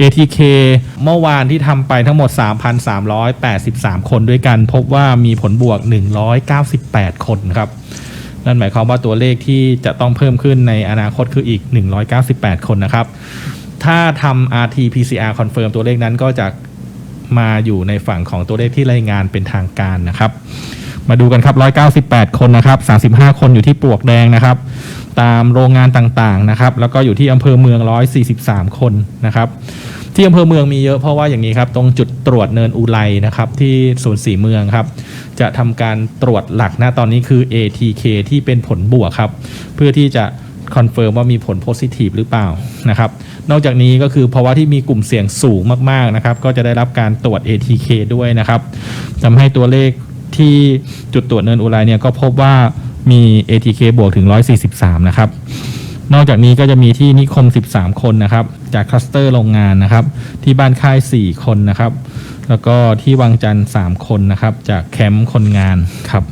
ATK เมื่อวานที่ทำไปทั้งหมด 3,383 คนด้วยกัน พบว่ามีผลบวก 198 คนครับ นั่นหมายความว่าตัวเลขที่จะต้องเพิ่มขึ้นในอนาคตคืออีก 198 คนนะครับ ถ้าทำ RT-PCR confirm ตัวเลขนั้นก็จะมาอยู่ในฝั่งของตัวเลขที่รายงานเป็นทางการนะครับ มาดูกันครับ 198 คนนะครับ 35 คนอยู่ที่ปลวกแดงนะครับ ตามโรงงานต่างๆนะครับ แล้วก็อยู่ที่อำเภอเมือง 143 คนนะครับที่อำเภอเมืองมีเยอะเพราะว่าอย่างนี้ครับตรงจุดตรวจเนินอุไรนะครับที่ศูนย์สีเมืองครับจะทำการตรวจหลักนะตอนนี้คือ ATK ที่เป็นผลบวกครับเพื่อที่จะคอนเฟิร์มว่ามีผลโพซิทีฟหรือเปล่านะครับนอกจากนี้ก็คือภาวะที่มีกลุ่มเสี่ยงสูงมากๆนะครับก็จะได้รับการตรวจ ATK ด้วยนะครับทำให้ตัวเลขที่จุดตรวจเนินอุไรเนี่ยก็พบว่า มี ATK บวกถึง 143 นะครับ นอกจากนี้ก็จะมีที่นิคม 13 คนนะครับ จากคลัสเตอร์โรงงานนะครับ ที่บ้านค่าย 4 คนนะครับ แล้วก็ที่วังจันทร์ 3 คนนะครับ จากแคมป์คนงานครับ